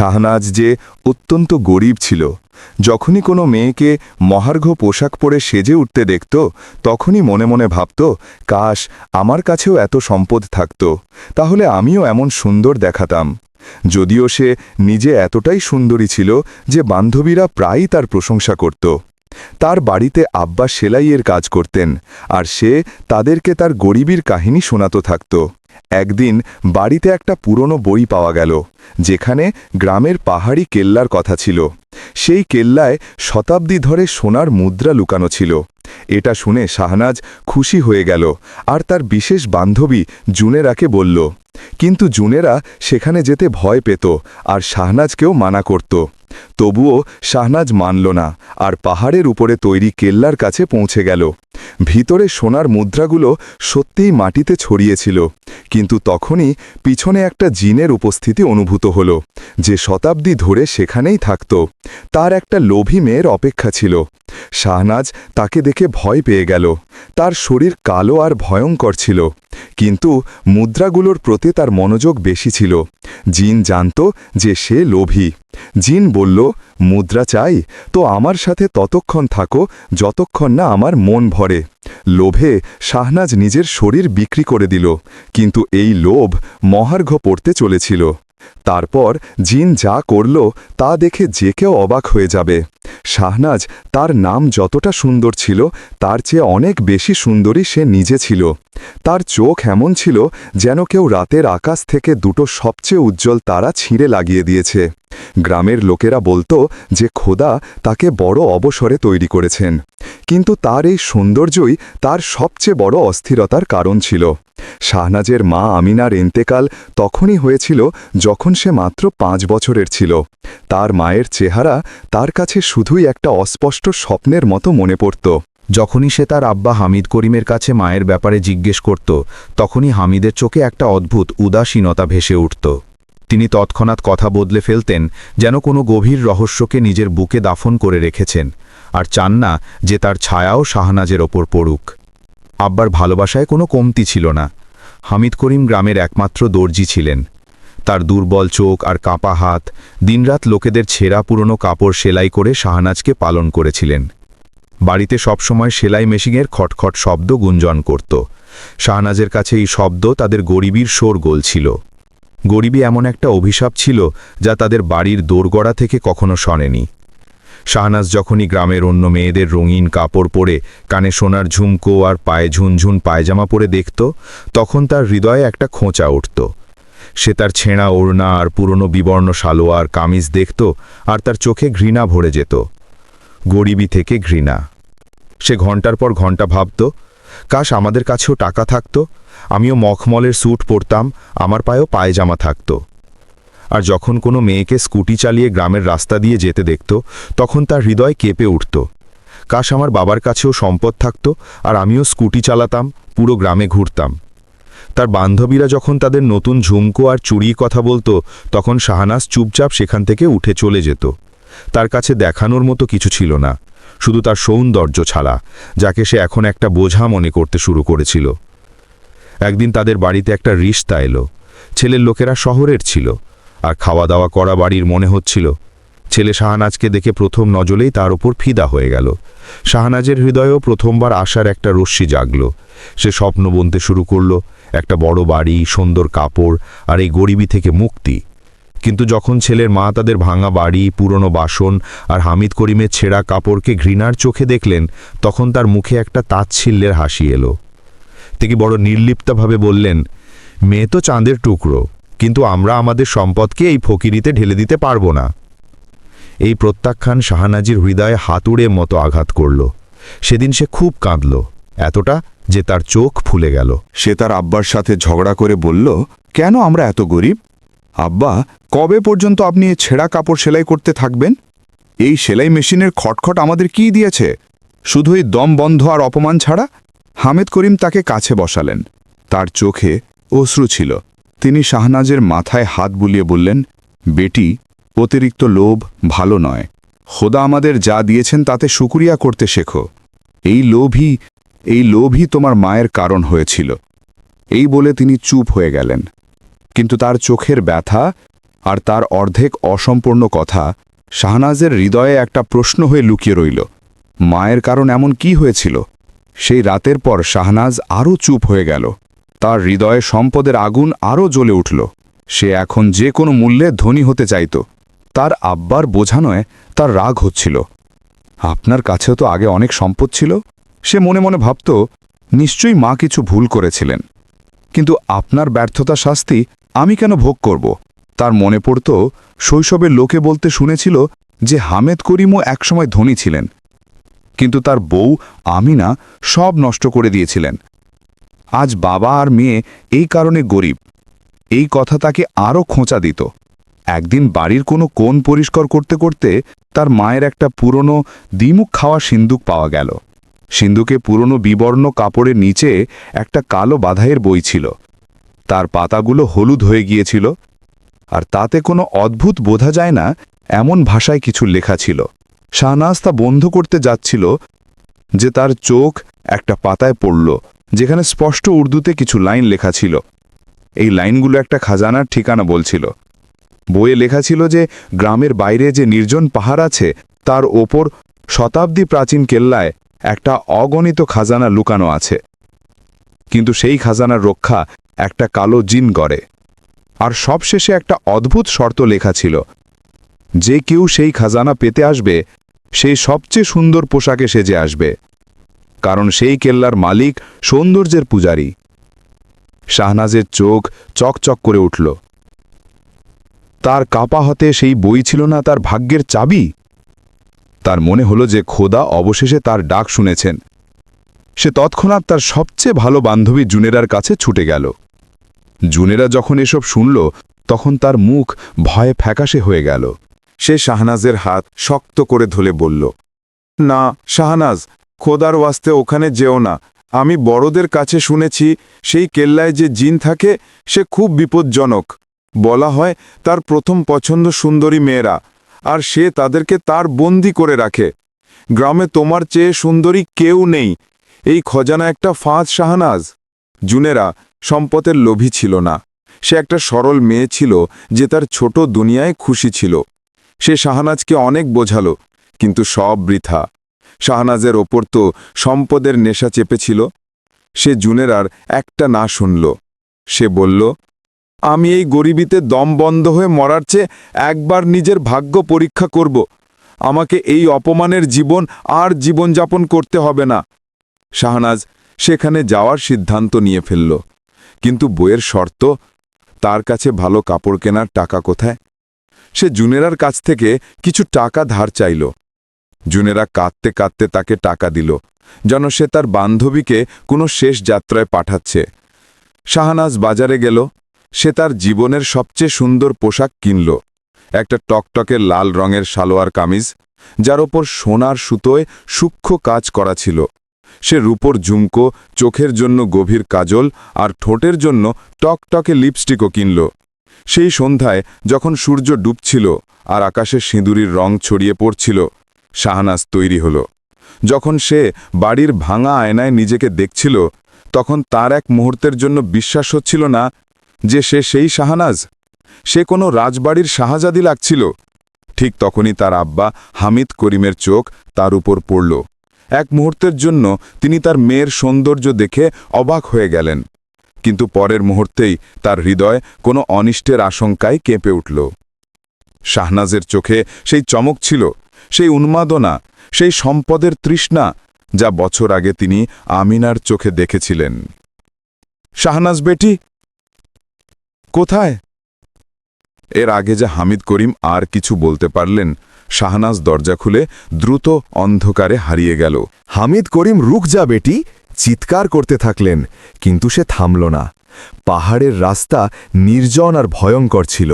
শাহনাজ যে অত্যন্ত গরিব ছিল, যখনই কোনো মেয়েকে মহার্ঘ পোশাক পরে সেজে উঠতে দেখত, তখনই মনে মনে ভাবত, কাশ, আমার কাছেও এত সম্পদ থাকত, তাহলে আমিও এমন সুন্দর দেখাতাম। যদিও সে নিজে এতটাই সুন্দরী ছিল যে বান্ধবীরা প্রায়ই তার প্রশংসা করত। তার বাড়িতে আব্বা সেলাইয়ের কাজ করতেন, আর সে তাদেরকে তার গরিবীর কাহিনী শোনাতো থাকত। একদিন বাড়িতে একটা পুরনো বই পাওয়া গেল, যেখানে গ্রামের পাহাড়ি কেল্লার কথা ছিল। সেই কেল্লায় শতাব্দী ধরে সোনার মুদ্রা লুকানো ছিল। এটা শুনে শাহনাজ খুশি হয়ে গেল আর তার বিশেষ বান্ধবী জুনেরাকে বলল, কিন্তু জুনেরা সেখানে যেতে ভয় পেত আর শাহনাজকেও মানা করত। তবুও শাহনাজ মানল না, আর পাহাড়ের উপরে তৈরি কেল্লার কাছে পৌঁছে গেল। ভিতরে সোনার মুদ্রাগুলো সত্যিই মাটিতে ছড়িয়েছিল, কিন্তু তখনই পিছনে একটা জিনের উপস্থিতি অনুভূত হল, যে শতাব্দী ধরে সেখানেই থাকত। তার একটা লোভী মেয়ের অপেক্ষা ছিল। শাহনাজ তাকে দেখে ভয় পেয়ে গেল। তার শরীর কালো আর ভয়ঙ্কর ছিল, কিন্তু মুদ্রাগুলোর প্রতি তার মনোযোগ বেশি ছিল। জিন জানত যে সে লোভী। জিন বলল, মুদ্রা চাই, তো আমার সাথে ততক্ষণ থাকো, যতক্ষণ না আমার মন ভরে। লোভে শাহনাজ নিজের শরীর বিক্রি করে দিল, কিন্তু এই লোভ মহার্ঘ পড়তে চলেছিল। তারপর জিন যা করল, তা দেখে যে কেউ অবাক হয়ে যাবে। শাহনাজ তার নাম যতটা সুন্দর ছিল, তার চেয়ে অনেক বেশি সুন্দরী সে নিজে ছিল। তার চোখ এমন ছিল, যেন কেউ রাতের আকাশ থেকে দুটো সবচেয়ে উজ্জ্বল তারা ছিঁড়ে লাগিয়ে দিয়েছে। গ্রামের লোকেরা বলতো যে খোদা তাকে বড় অবসরে তৈরি করেছেন। কিন্তু তার এই সৌন্দর্যই তার সবচেয়ে বড় অস্থিরতার কারণ ছিল। শাহনাজের মা আমিনার এন্তেকাল তখনই হয়েছিল যখন সে মাত্র পাঁচ বছরের ছিল। তার মায়ের চেহারা তার কাছে শুধুই একটা অস্পষ্ট স্বপ্নের মতো মনে পড়ত। যখনই সে তার আব্বা হামিদ করিমের কাছে মায়ের ব্যাপারে জিজ্ঞেস করত, তখনই হামিদের চোখে একটা অদ্ভুত উদাসীনতা ভেসে উঠত। তিনি তৎক্ষণাৎ কথা বদলে ফেলতেন, যেন কোনো গভীর রহস্যকে নিজের বুকে দাফন করে রেখেছেন, আর চান না যে তার ছায়াও শাহনাজের ওপর পড়ুক। আব্বার ভালোবাসায় কোনো কমতি ছিল না। হামিদ করিম গ্রামের একমাত্র দর্জি ছিলেন। তার দুর্বল চোখ আর কাঁপা হাত দিনরাত লোকেদের ছেঁড়া পুরনো কাপড় সেলাই করে শাহনাজকে পালন করেছিলেন। বাড়িতে সবসময় সেলাই মেশিনের খটখট শব্দ গুঞ্জন করত। শাহনাজের কাছে এই শব্দ তাদের গরিবীর শোরগোল ছিল। গরিবী এমন একটা অভিশাপ ছিল যা তাদের বাড়ির দোরগড়া থেকে কখনো শোনেনি শাহনাজ যখনই গ্রামের অন্য মেয়েদের রঙিন কাপড় পরে কানে সোনার ঝুমকো আর পায়ে ঝুনঝুন পায়জামা পরে দেখত, তখন তার হৃদয়ে একটা খোঁচা উঠত। সে তার ছেঁড়া ওড়না আর পুরনো বিবর্ণ সালোয়ার কামিজ দেখত আর তার চোখে ঘৃণা ভরে যেত। গরিবী থেকে ঘৃণা। সে ঘণ্টার পর ঘণ্টা ভাবত, কাশ আমাদের কাছেও টাকা থাকত? আমিও মখমলের স্যুট পরতাম, আমার পায়েও পায়জামা থাকত। আর যখন কোনো মেয়েকে স্কুটি চালিয়ে গ্রামের রাস্তা দিয়ে যেতে দেখত, তখন তার হৃদয় কেঁপে উঠত। কাশ আমার বাবার কাছেও সম্পদ থাকত, আর আমিও স্কুটি চালাতাম, পুরো গ্রামে ঘুরতাম। তার বান্ধবীরা যখন তাদের নতুন ঝুমকো আর চুড়ির কথা বলতো, তখন শাহনাজ চুপচাপ সেখান থেকে উঠে চলে যেত। তার কাছে দেখানোর মতো কিছু ছিল না, শুধু তার সৌন্দর্য ছাড়া, যাকে সে এখন একটা বোঝা মনে করতে শুরু করেছিল। একদিন তাদের বাড়িতে একটা রিস্তা এলো। ছেলের লোকেরা শহরের ছিল। আর খাওয়া দাওয়া করা বাড়ির মনে হচ্ছিল। ছেলে শাহনাজকে দেখে প্রথম নজলেই তার ওপর ফিদা হয়ে গেল। শাহনাজের হৃদয়েও প্রথমবার আসার একটা রশ্মি জাগল। সে স্বপ্ন বনতে শুরু করল, একটা বড় বাড়ি, সুন্দর কাপড় আর এই গরিবী থেকে মুক্তি। কিন্তু যখন ছেলের মা তাদের ভাঙা বাড়ি, পুরনো বাসন আর হামিদ করিমের ছেঁড়া কাপড়কে ঘৃণার চোখে দেখলেন, তখন তার মুখে একটা তাচ্ছিল্যের হাসি এলো। তিনি বড় নির্লিপ্তভাবে বললেন, মেয়ে তো চাঁদের টুকরো, কিন্তু আমরা আমাদের সম্পদকে এই ফকিরিতে ঢেলে দিতে পারব না। এই প্রত্যাখ্যান শাহনাজির হৃদয়ে হাতুড়ে মতো আঘাত করল। সেদিন সে খুব কাঁদল, এতটা যে তার চোখ ফুলে গেল। সে তার আব্বার সাথে ঝগড়া করে বলল, কেন আমরা এত গরিব? আব্বা, কবে পর্যন্ত আপনি ছেঁড়া কাপড় সেলাই করতে থাকবেন? এই সেলাই মেশিনের খটখট আমাদের কি দিয়েছে? শুধুই দম বন্ধ আর অপমান ছাড়া? হামেদ করিম তাকে কাছে বসালেন। তার চোখে অশ্রু ছিল। তিনি শাহনাজের মাথায় হাত বুলিয়ে বললেন, বেটি, অতিরিক্ত লোভ ভালো নয়। খোদা আমাদের যা দিয়েছেন তাতে শুকুরিয়া করতে শেখো। এই লোভই এই লোভই তোমার মায়ের কারণ হয়েছিল এই বলে তিনি চুপ হয়ে গেলেন। কিন্তু তার চোখের ব্যথা আর তার অর্ধেক অসম্পূর্ণ কথা শাহনাজের হৃদয়ে একটা প্রশ্ন হয়ে লুকিয়ে রইল। মায়ের কারণ এমন কি হয়েছিল? সেই রাতের পর শাহনাজ আরও চুপ হয়ে গেল। তার হৃদয়ে সম্পদের আগুন আরও জ্বলে উঠল। সে এখন যে কোনো মূল্যে ধনী হতে চাইত। তার আব্বার বোঝানোয় তার রাগ হচ্ছিল। আপনার কাছেও তো আগে অনেক সম্পদ ছিল? সে মনে মনে ভাবত, নিশ্চয়ই মা কিছু ভুল করেছিলেন। কিন্তু আপনার ব্যর্থতা শাস্তি আমি কেন ভোগ করব? তার মনে পড়ত শৈশবে লোকে বলতে শুনেছিল যে হামেদ করিমও একসময় ধনী ছিলেন। কিন্তু তার বউ আমিনা সব নষ্ট করে দিয়েছিলেন। আজ বাবা আর মেয়ে এই কারণে গরিব। এই কথা তাকে আরও খোঁচা দিত। একদিন বাড়ির কোনো কোণ পরিষ্কার করতে করতে তার মায়ের একটা পুরনো দ্বিমুখ খাওয়া সিন্দুক পাওয়া গেল। সিন্দুকে পুরনো বিবর্ণ কাপড়ের নিচে একটা কালো বাধাইয়ের বই ছিল। তার পাতাগুলো হলুদ হয়ে গিয়েছিল। আর তাতে কোনো অদ্ভুত বোঝা যায় না, এমন ভাষায় কিছু লেখা ছিল। শাহনাজ তা বন্ধ করতে যাচ্ছিল যে তার চোখ একটা পাতায় পড়ল, যেখানে স্পষ্ট উর্দুতে কিছু লাইন লেখা ছিল। এই লাইনগুলো একটা খাজানার ঠিকানা বলছিল। বইয়ে লেখা ছিল যে গ্রামের বাইরে যে নির্জন পাহাড় আছে, তার ওপর শতাব্দী প্রাচীন কেল্লায় একটা অগণিত খাজানা লুকানো আছে। কিন্তু সেই খাজানার রক্ষা একটা কালো জিন গড়ে। আর সবশেষে একটা অদ্ভুত শর্ত লেখা ছিল। যে কেউ সেই খাজানা পেতে আসবে সেই সবচেয়ে সুন্দর পোশাকে সেজে আসবে, কারণ সেই কেল্লার মালিক সৌন্দর্যের পূজারী। শাহনাজের চোখ চকচক করে উঠল। তার কাপা হতে সেই বই ছিল না তার ভাগ্যের চাবি? তার মনে হলো যে খোদা অবশেষে তার ডাক শুনেছেন। সে তৎক্ষণাৎ তার সবচেয়ে ভালো বান্ধবী জুনেরার কাছে ছুটে গেল। জুনেরা যখন এসব শুনল, তখন তার মুখ ভয়ে ফ্যাকাশে হয়ে গেল। সে শাহনাজের হাত শক্ত করে ধরে বলল, না, শাহনাজ, খোদার ওয়াস্তে ওখানে যেও না। আমি বড়দের কাছে শুনেছি, সেই কেল্লায় যে জিন থাকে, সে খুব বিপজ্জনক। বলা হয়, তার প্রথম পছন্দ সুন্দরী মেয়েরা, আর সে তাদেরকে তার বন্দি করে রাখে। গ্রামে তোমার চেয়ে সুন্দরী কেউ নেই। এই খজানা একটা ফাঁদ, শাহনাজ। জুনেরা সম্পদের লোভী ছিল না। সে একটা সরল মেয়ে ছিল, যে তার ছোট দুনিয়ায় খুশি ছিল। সে শাহনাজকে অনেক বোঝালো, কিন্তু সব বৃথা। শাহনাজের ওপর তো সম্পদের নেশা চেপেছিল। সে জুনের আর একটা না শুনল। সে বলল, আমি এই গরিবিতে দম বন্ধ হয়ে মরার চেয়ে একবার নিজের ভাগ্য পরীক্ষা করব। আমাকে এই অপমানের জীবন আর জীবনযাপন করতে হবে না। শাহনাজ সেখানে যাওয়ার সিদ্ধান্ত নিয়ে ফেলল। কিন্তু বইয়ের শর্ত, তার কাছে ভালো কাপড় কেনার টাকা কোথায়? সে জুনেরার কাছ থেকে কিছু টাকা ধার চাইল। জুনেরা কাঁদতে কাঁদতে তাকে টাকা দিল, যেন সে তার বান্ধবীকে কোনো শেষ যাত্রায় পাঠাচ্ছে। শাহনাজ বাজারে গেল, সে তার জীবনের সবচেয়ে সুন্দর পোশাক কিনল। একটা টকটকে লাল রঙের সালোয়ার কামিজ, যার ওপর সোনার সুতোয় সূক্ষ্ম কাজ করা ছিল। সে রূপর ঝুমকো, চোখের জন্য গভীর কাজল আর ঠোঁটের জন্য টকটকে লিপস্টিকও কিনল। সেই সন্ধ্যায় যখন সূর্য ডুবছিল আর আকাশে সিঁদুরির রং ছড়িয়ে পড়ছিল, শাহনাজ তৈরি হল। যখন সে বাড়ির ভাঙা আয়নায় নিজেকে দেখছিল, তখন তার এক মুহূর্তের জন্য বিশ্বাস হচ্ছিল না যে সে সেই শাহনাজ। সে কোনো রাজবাড়ির শাহজাদি লাগছিল। ঠিক তখনই তার আব্বা হামিদ করিমের চোখ তার উপর পড়ল। এক মুহূর্তের জন্য তিনি তার মেয়ের সৌন্দর্য দেখে অবাক হয়ে গেলেন। কিন্তু পরের মুহূর্তেই তার হৃদয় কোনো অনিষ্টের আশঙ্কায় কেঁপে উঠল। শাহনাজের চোখে সেই চমক ছিল, সেই উন্মাদনা, সেই সম্পদের তৃষ্ণা যা বছর আগে তিনি আমিনার চোখে দেখেছিলেন। শাহনাজ বেটি, কোথায়? এর আগে যা হামিদ করিম আর কিছু বলতে পারলেন, শাহনাজ দরজা খুলে দ্রুত অন্ধকারে হারিয়ে গেল। হামিদ করিম, রুখ যা বেটি চিৎকার করতে থাকলেন, কিন্তু সে থামল না। পাহাড়ের রাস্তা নির্জন আর ভয়ঙ্কর ছিল।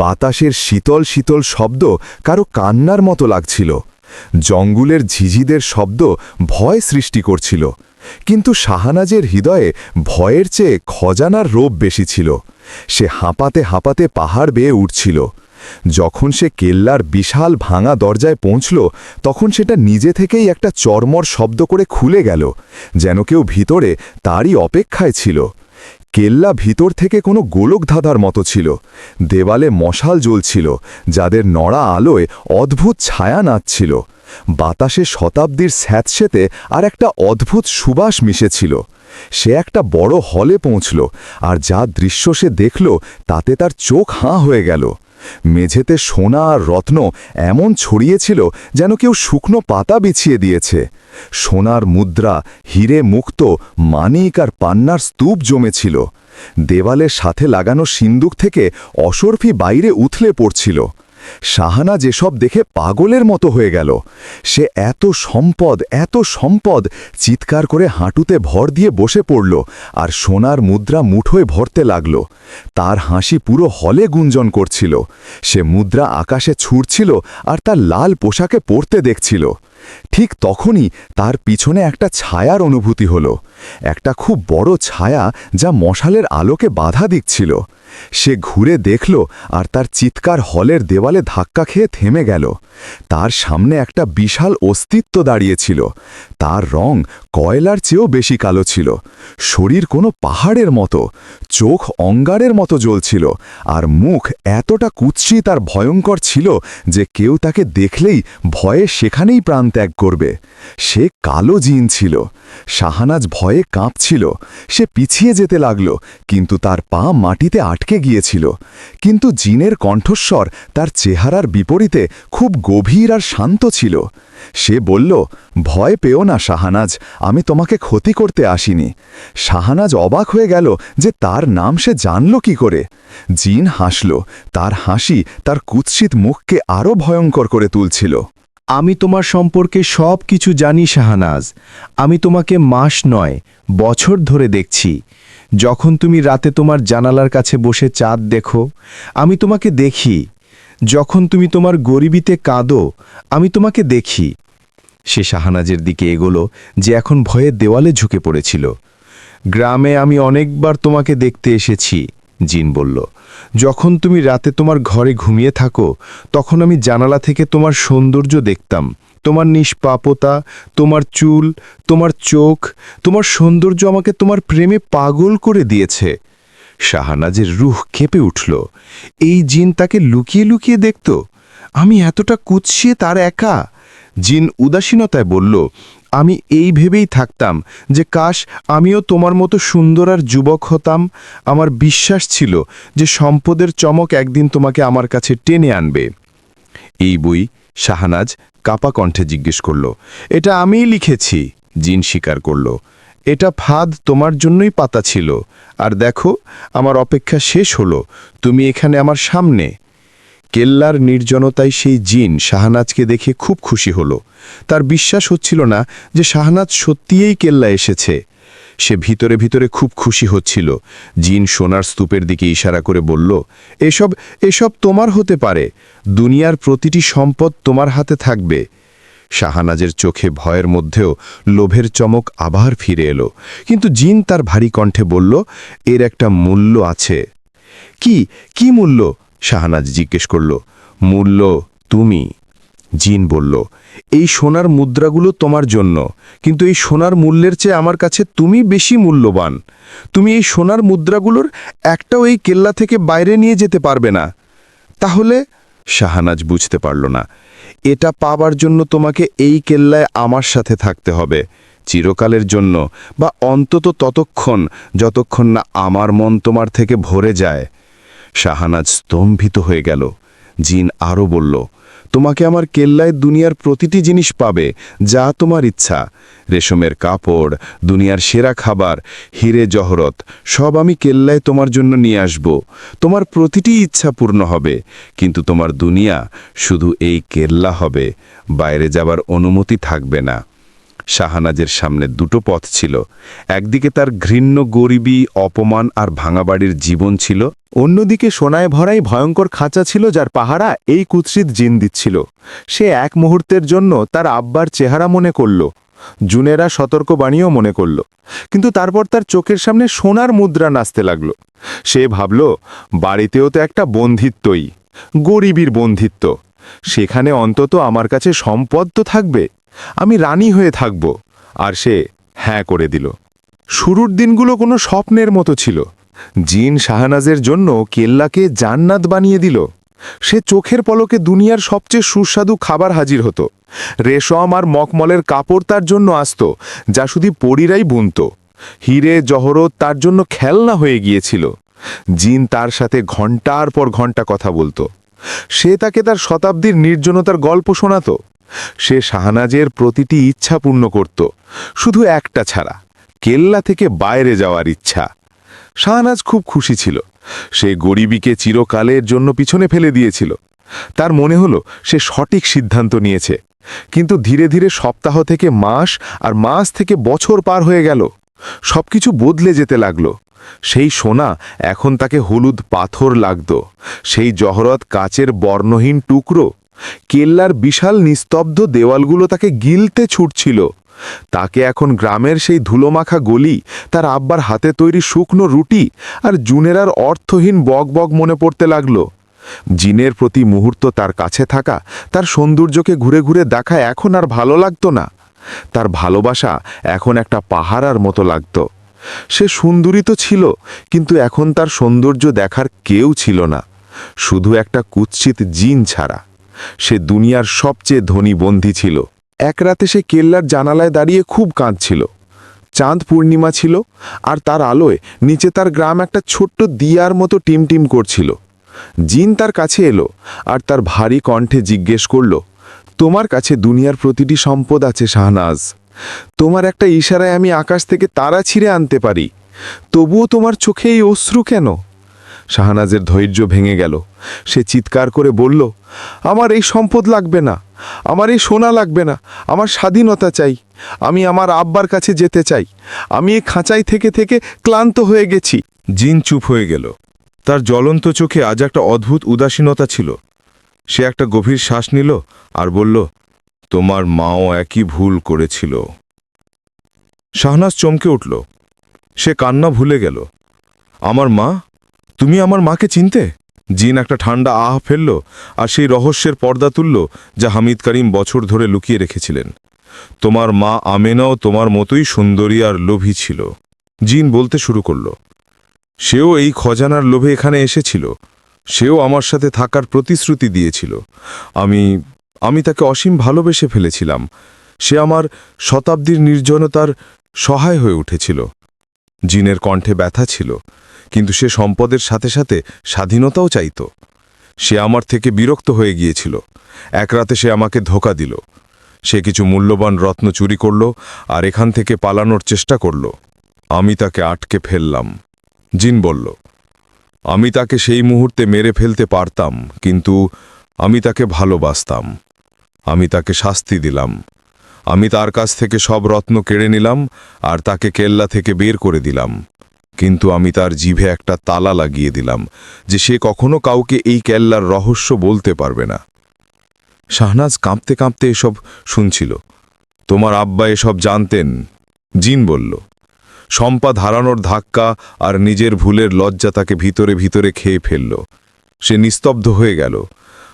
বাতাসের শীতল শীতল শব্দ কারও কান্নার মতো লাগছিল। জঙ্গুলের ঝিঝিদের শব্দ ভয় সৃষ্টি করছিল। কিন্তু শাহানাজের হৃদয়ে ভয়ের চেয়ে খজানার রোপ বেশি ছিল। সে হাঁপাতে হাঁপাতে পাহাড় বেয়ে উঠছিল। যখন সে কেল্লার বিশাল ভাঙা দরজায় পৌঁছল, তখন সেটা নিজে থেকেই একটা চর্মর শব্দ করে খুলে গেল, যেন কেউ ভিতরে তারই অপেক্ষায় ছিল। কেল্লা ভিতর থেকে কোনো গোলক ধাঁধার মতো ছিল, দেওয়ালে মশাল জ্বলছিল, যাদের নড়া আলোয় অদ্ভুত ছায়া নাচছিল। বাতাসে শতাব্দীর স্যাঁতসেতে আর একটা অদ্ভুত সুবাস মিশেছিল। সে একটা বড় হলে পৌঁছল, আর যা দৃশ্য সে দেখল, তাতে তার চোখ হাঁ হয়ে গেল। মেঝেতে সোনা আর রত্ন এমন ছড়িয়েছিল যেন কেউ শুকনো পাতা বিছিয়ে দিয়েছে। সোনার মুদ্রা, হিরে মুক্ত, মানিক আর পান্নার স্তূপ জমেছিল। দেওয়ালের সাথে লাগানো সিন্দুক থেকে অসরফি বাইরে উথলে পড়ছিল। শাহানা যেসব দেখে পাগলের মতো হয়ে গেল। সে এত সম্পদ এত সম্পদ চিৎকার করে হাঁটুতে ভর দিয়ে বসে পড়ল আর সোনার মুদ্রা মুঠোয় ভরতে লাগল। তার হাসি পুরো হলে গুঞ্জন করছিল। সে মুদ্রা আকাশে ছুটছিল আর তার লাল পোশাকে পড়তে দেখছিল। ঠিক তখনই তার পিছনে একটা ছায়ার অনুভূতি হল। একটা খুব বড় ছায়া যা মশালের আলোকে বাধা দিচ্ছিল। সে ঘুরে দেখল আর তার চিৎকার হলের দেওয়ালে ধাক্কা খেয়ে থেমে গেল। তার সামনে একটা বিশাল অস্তিত্ব দাঁড়িয়েছিল। তার রং কয়লার চেয়েও বেশি কালো ছিল। শরীর কোনো পাহাড়ের মতো, চোখ অঙ্গারের মতো জ্বলছিল, আর মুখ এতটা কুৎসিত আর ভয়ঙ্কর ছিল যে কেউ তাকে দেখলেই ভয়ে সেখানেই প্রাণ ত্যাগ করবে। সে কালো জিন ছিল। শাহানাজ ভয়ে কাঁপছিল। সে পিছিয়ে যেতে লাগল, কিন্তু তার পা মাটিতে আটকে গিয়েছিল। কিন্তু জিনের কণ্ঠস্বর তার চেহারার বিপরীতে খুব গভীর আর শান্ত ছিল। সে বলল, ভয় পেও না, শাহানাজ। আমি তোমাকে ক্ষতি করতে আসিনি। শাহানাজ অবাক হয়ে গেল যে তার নাম সে জানল কি করে। জিন হাসল, তার হাসি, তার কুৎসিত মুখকে আরও ভয়ঙ্কর করে তুলছিল। আমি তোমার সম্পর্কে সব কিছু জানি, শাহানাজ। আমি তোমাকে মাস নয়, বছর ধরে দেখছি। যখন তুমি রাতে তোমার জানালার কাছে বসে চাঁদ দেখো, আমি তোমাকে দেখি। যখন তুমি তোমার গরিবিতে কাঁদো, আমি তোমাকে দেখি। সে শাহানাজের দিকে এগোলো যে এখন ভয়ে দেওয়ালে ঝুঁকে পড়েছিল। গ্রামে আমি অনেকবার তোমাকে দেখতে এসেছি, জিন বলল। যখন তুমি রাতে তোমার ঘরে ঘুমিয়ে থাকো, তখন আমি জানালা থেকে তোমার সৌন্দর্য দেখতাম। তোমার নিষ্পাপতা, তোমার চুল, তোমার চোখ, তোমার সৌন্দর্য আমাকে তোমার প্রেমে পাগল করে দিয়েছে। শাহানাজের রুহ কেঁপে উঠল। এই জিন তাকে লুকিয়ে লুকিয়ে দেখত। আমি এতটা কুৎসিয়ে তার একা? জিন উদাসীনতায় বলল, আমি এই ভেবেই থাকতাম যে কাশ, আমিও তোমার মতো সুন্দর আর যুবক হতাম। আমার বিশ্বাস ছিল যে সম্পদের চমক একদিন তোমাকে আমার কাছে টেনে আনবে। এই বই শাহানাজ কাপা কণ্ঠে জিজ্ঞেস করল, এটা আমিই লিখেছি? জিন স্বীকার করল, এটা ফাঁদ তোমার জন্যই পাতা ছিল। আর দেখো, আমার অপেক্ষা শেষ হলো। তুমি এখানে আমার সামনে। কেল্লার নির্জনতায় সেই জিন শাহনাজকে দেখে খুব খুশি হল। তার বিশ্বাস হচ্ছিল না যে শাহনাজ সত্যিই কেল্লা এসেছে। সে ভিতরে ভিতরে খুব খুশি হচ্ছিল। জিন সোনার স্তূপের দিকে ইশারা করে বলল, এসব এসব তোমার হতে পারে। দুনিয়ার প্রতিটি সম্পদ তোমার হাতে থাকবে। শাহানাজের চোখে ভয়ের মধ্যেও লোভের চমক আবার ফিরে এলো। কিন্তু জিন তার ভারী কণ্ঠে বলল, এর একটা মূল্য আছে। কি কি মূল্য? শাহনাজ জিজ্ঞেস করল, মূল্য তুমি? জিন বলল, এই সোনার মুদ্রাগুলো তোমার জন্য, কিন্তু এই সোনার মূল্যের চেয়ে আমার কাছে তুমি বেশি মূল্যবান। তুমি এই সোনার মুদ্রাগুলোর একটাও এই কেল্লা থেকে বাইরে নিয়ে যেতে পারবে না। তাহলে? শাহানাজ বুঝতে পারল না, এটা পাবার জন্য তোমাকে এই কেল্লায় আমার সাথে থাকতে হবে, চিরকালের জন্য, বা অন্তত ততক্ষণ, যতক্ষণ না আমার মন তোমার থেকে ভরে যায়। শাহানাজ স্তম্ভিত হয়ে গেল। জিন আরও বলল, তোমাকে আমার কেল্লায় দুনিয়ার প্রতিটি জিনিস পাবে, যা তোমার ইচ্ছা। রেশমের কাপড়, দুনিয়ার সেরা খাবার, হিরে জহরত, সব আমি কেল্লায় তোমার জন্য নিয়ে আসব। তোমার প্রতিটি ইচ্ছা পূর্ণ হবে, কিন্তু তোমার দুনিয়া শুধু এই কেল্লা হবে। বাইরে যাবার অনুমতি থাকবে না। শাহানাজের সামনে দুটো পথ ছিল। একদিকে তার ঘৃণ্য গরিবী অপমান আর ভাঙাবাড়ির জীবন ছিল। অন্যদিকে সোনায় ভরাই ভয়ঙ্কর খাঁচা ছিল যার পাহারা এই কুৎসিত জিন দিচ্ছিল সে এক মুহূর্তের জন্য তার আব্বার চেহারা মনে করল। জুনেরা সতর্ক বাণীও মনে করল। কিন্তু তারপর তার চোখের সামনে সোনার মুদ্রা নাচতে লাগল। সে ভাবল, বাড়িতেও তো একটা বন্ধিত্বই, গরিবীর বন্ধিত্ব। সেখানে অন্তত আমার কাছে সম্পদ তো থাকবে। আমি রানী হয়ে থাকব। আর সে হ্যাঁ করে দিল। শুরুর দিনগুলো কোনো স্বপ্নের মতো ছিল। জিন শাহনাজের জন্য কেল্লাকে জান্নাত বানিয়ে দিল। সে চোখের পলকে দুনিয়ার সবচেয়ে সুস্বাদু খাবার হাজির হতো। রেশম আর মকমলের কাপড় তার জন্য আসত, যা শুধু পরীরাই বুনত। হিরে জহরত তার জন্য খেলনা হয়ে গিয়েছিল। জিন তার সাথে ঘণ্টার পর ঘণ্টা কথা বলতো। সে তাকে তার শতাব্দীর নির্জনতার গল্প শোনাতো। সে শাহনাজের প্রতিটি ইচ্ছা পূর্ণ করত, শুধু একটা ছাড়া, কেল্লা থেকে বাইরে যাওয়ার ইচ্ছা। শাহনাজ খুব খুশি ছিল। সে গরিবীকে চিরকালের জন্য পিছনে ফেলে দিয়েছিল। তার মনে হলো সে সঠিক সিদ্ধান্ত নিয়েছে। কিন্তু ধীরে ধীরে সপ্তাহ থেকে মাস আর মাস থেকে বছর পার হয়ে গেল। সবকিছু বদলে যেতে লাগল। সেই সোনা এখন তাকে হলুদ পাথর লাগত। সেই জহরত কাচের বর্ণহীন টুকরো কেল্লার বিশাল নিস্তব্ধ দেওয়ালগুলো তাকে গিলতে ছুটছিল। তাকে এখন গ্রামের সেই ধুলোমাখা গলি, তার আব্বার হাতে তৈরি শুকনো রুটি আর জুনেরার অর্থহীন বক বক মনে পড়তে লাগল। জিনের প্রতি মুহূর্ত তার কাছে থাকা, তার সৌন্দর্যকে ঘুরে ঘুরে দেখা এখন আর ভালো লাগতো না। তার ভালোবাসা এখন একটা পাহারার মতো লাগতো। সে সুন্দরী তো ছিল, কিন্তু এখন তার সৌন্দর্য দেখার কেউ ছিল না। শুধু একটা কুৎসিত জিন ছাড়া। সে দুনিয়ার সবচেয়ে ধনী বন্দী ছিল। এক রাতে সে কেল্লার জানালায় দাঁড়িয়ে খুব কাঁদছিল। চাঁদ পূর্ণিমা ছিল আর তার আলোয় নিচে তার গ্রাম একটা ছোট্ট দিয়ার মতো টিমটিম করছিল। জিন তার কাছে এলো আর তার ভারী কণ্ঠে জিজ্ঞেস করল, তোমার কাছে দুনিয়ার প্রতিটি সম্পদ আছে শাহনাজ। তোমার একটা ইশারায় আমি আকাশ থেকে তারা ছিঁড়ে আনতে পারি। তবুও তোমার চোখে এই অশ্রু কেন? শাহনাজের ধৈর্য ভেঙে গেল। সে চিৎকার করে বলল, আমার এই সম্পদ লাগবে না, আমার এই সোনা লাগবে না, আমার স্বাধীনতা চাই, আমি আমার আব্বার কাছে যেতে চাই, আমি এই খাঁচাই থেকে থেকে ক্লান্ত হয়ে গেছি। জিন চুপ হয়ে গেল। তার জ্বলন্ত চোখে আজ একটা অদ্ভুত উদাসীনতা ছিল। সে একটা গভীর শ্বাস নিল আর বলল, তোমার মাও একই ভুল করেছিল। শাহনাজ চমকে উঠল। সে কান্না ভুলে গেল। আমার মা তুমি আমার মাকে চিনতে? জিন একটা ঠান্ডা আহ ফেলল আর সেই রহস্যের পর্দা তুলল যা হামিদ করিম বছর ধরে লুকিয়ে রেখেছিলেন। তোমার মা আমেনাও তোমার মতোই সুন্দরী আর লোভী ছিল। জিন বলতে শুরু করল, সেও এই খজানার লোভে এখানে এসেছিল। সেও আমার সাথে থাকার প্রতিশ্রুতি দিয়েছিল। আমি আমি তাকে অসীম ভালোবেসে ফেলেছিলাম। সে আমার শতাব্দীর নির্জনতার সহায় হয়ে উঠেছিল। জিনের কণ্ঠে ব্যথা ছিল। কিন্তু সে সম্পদের সাথে সাথে স্বাধীনতাও চাইত। সে আমার থেকে বিরক্ত হয়ে গিয়েছিল। এক রাতে সে আমাকে ধোকা দিল। সে কিছু মূল্যবান রত্ন চুরি করল আর এখান থেকে পালানোর চেষ্টা করল। আমি তাকে আটকে ফেললাম। জিন বলল, আমি তাকে সেই মুহূর্তে মেরে ফেলতে পারতাম, কিন্তু আমি তাকে ভালোবাসতাম। আমি তাকে শাস্তি দিলাম। আমি তার কাছ থেকে সব রত্ন কেড়ে নিলাম আর তাকে কেল্লা থেকে বের করে দিলাম। কিন্তু আমি তার জিভে একটা তালা লাগিয়ে দিলাম যে সে কখনো কাউকে এই কেল্লার রহস্য বলতে পারবে না। শাহনাজ কাঁপতে কাঁপতে এসব শুনছিল। তোমার আব্বা এসব জানতেন, জিন বলল। সম্পদ হারানোর ধাক্কা আর নিজের ভুলের লজ্জা তাকে ভিতরে ভিতরে খেয়ে ফেলল। সে নিস্তব্ধ হয়ে গেল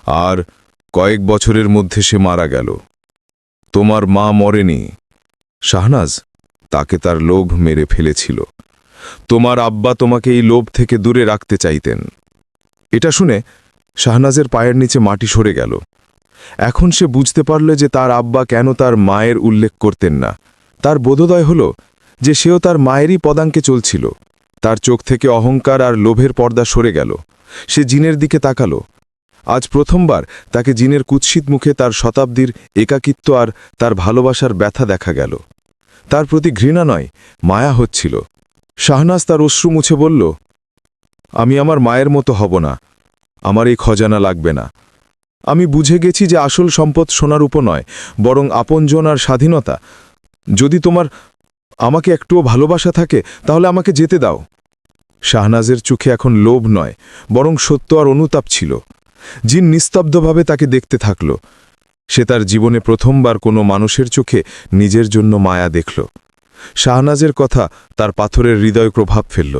আর কয়েক বছরের মধ্যে সে মারা গেল। তোমার মা মরেনি। শাহনাজ তাকে তার লোভ মেরে ফেলেছিল। তোমার আব্বা তোমাকে এই লোভ থেকে দূরে রাখতে চাইতেন। এটা শুনে শাহনাজের পায়ের নিচে মাটি সরে গেল। এখন সে বুঝতে পারল যে তার আব্বা কেন তার মায়ের উল্লেখ করতেন না। তার বোধোদয় হল যে সেও তার মায়েরই পদাঙ্কে চলছিল। তার চোখ থেকে অহংকার আর লোভের পর্দা সরে গেল। সে জিনের দিকে তাকালো। আজ প্রথমবার তাকে জিনের কুৎসিত মুখে তার শতাব্দীর একাকিত্ব আর তার ভালোবাসার ব্যথা দেখা গেল। তার প্রতি ঘৃণা নয়, মায়া হচ্ছিল। শাহনাজ তার অশ্রু মুছে বলল, আমি আমার মায়ের মতো হব না। আমার এই খজানা লাগবে না। আমি বুঝে গেছি যে আসল সম্পদ সোনার উপ নয়, বরং আপনজন আর স্বাধীনতা। যদি তোমার আমাকে একটুও ভালোবাসা থাকে, তাহলে আমাকে যেতে দাও। শাহনাজের চোখে এখন লোভ নয়, বরং সত্য আর অনুতাপ ছিল। জিন নিস্তব্ধভাবে তাকে দেখতে থাকল। সে তার জীবনে প্রথমবার কোনো মানুষের চোখে নিজের জন্য মায়া দেখল। শাহনাজের কথা তার পাথরের হৃদয় প্রভাব ফেলল।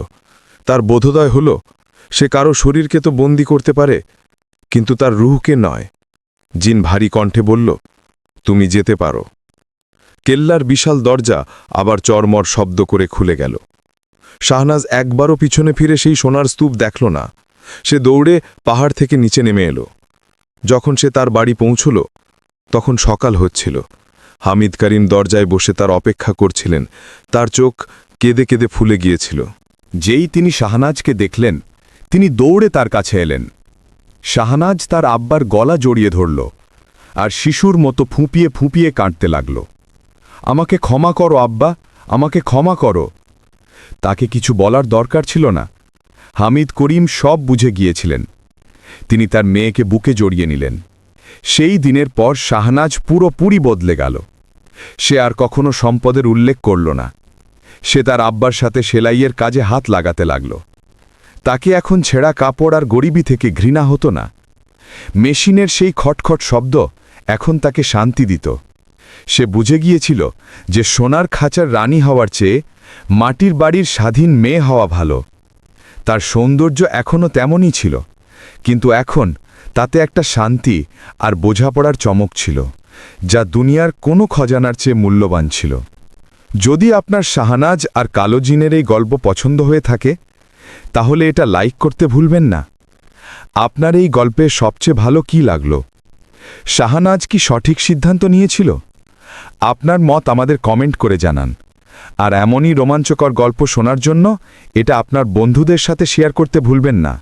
তার বোধোদয় হল, সে কারও শরীরকে তো বন্দি করতে পারে, কিন্তু তার রুহকে নয়। জিন ভারী কণ্ঠে বলল, তুমি যেতে পারো। কেল্লার বিশাল দরজা আবার চরমর শব্দ করে খুলে গেল। শাহনাজ একবারও পিছনে ফিরে সেই সোনার স্তূপ দেখল না। সে দৌড়ে পাহাড় থেকে নিচে নেমে এলো। যখন সে তার বাড়ি পৌঁছল, তখন সকাল হচ্ছিল। হামিদ করিম দরজায় বসে তার অপেক্ষা করছিলেন। তার চোখ কেঁদে কেঁদে ফুলে গিয়েছিল। যেই তিনি শাহনাজকে দেখলেন, তিনি দৌড়ে তার কাছে এলেন। শাহনাজ তার আব্বার গলা জড়িয়ে ধরল আর শিশুর মতো ফুঁপিয়ে ফুঁপিয়ে কাঁদতে লাগল। আমাকে ক্ষমা করো, আব্বা, আমাকে ক্ষমা করো। তাকে কিছু বলার দরকার ছিল না। হামিদ করিম সব বুঝে গিয়েছিলেন। তিনি তার মেয়েকে বুকে জড়িয়ে নিলেন। সেই দিনের পর শাহনাজ পুরোপুরি বদলে গেল। সে আর কখনো সম্পদের উল্লেখ করল না। সে তার আব্বার সাথে সেলাইয়ের কাজে হাত লাগাতে লাগল। তাকে এখন ছেঁড়া কাপড় আর গরিবি থেকে ঘৃণা হতো না। মেশিনের সেই খটখট শব্দ এখন তাকে শান্তি দিত। সে বুঝে গিয়েছিল যে সোনার খাঁচার রানী হওয়ার চেয়ে মাটির বাড়ির স্বাধীন মেয়ে হওয়া ভালো। তার সৌন্দর্য এখনও তেমনই ছিল। কিন্তু এখন তাতে একটা শান্তি আর বোঝাপড়ার চমক ছিল, যা দুনিয়ার কোনো খজানার চেয়ে মূল্যবান ছিল। যদি আপনার শাহনাজ আর কালোজিনের এই গল্প পছন্দ হয়ে থাকে, তাহলে এটা লাইক করতে ভুলবেন না। আপনার এই গল্পে সবচেয়ে ভালো কি লাগল? শাহনাজ কি সঠিক সিদ্ধান্ত নিয়েছিল? আপনার মত আমাদের কমেন্ট করে জানান। আর এমনই রোমাঞ্চকর গল্প শোনার জন্য এটা আপনার বন্ধুদের সাথে শেয়ার করতে ভুলবেন না।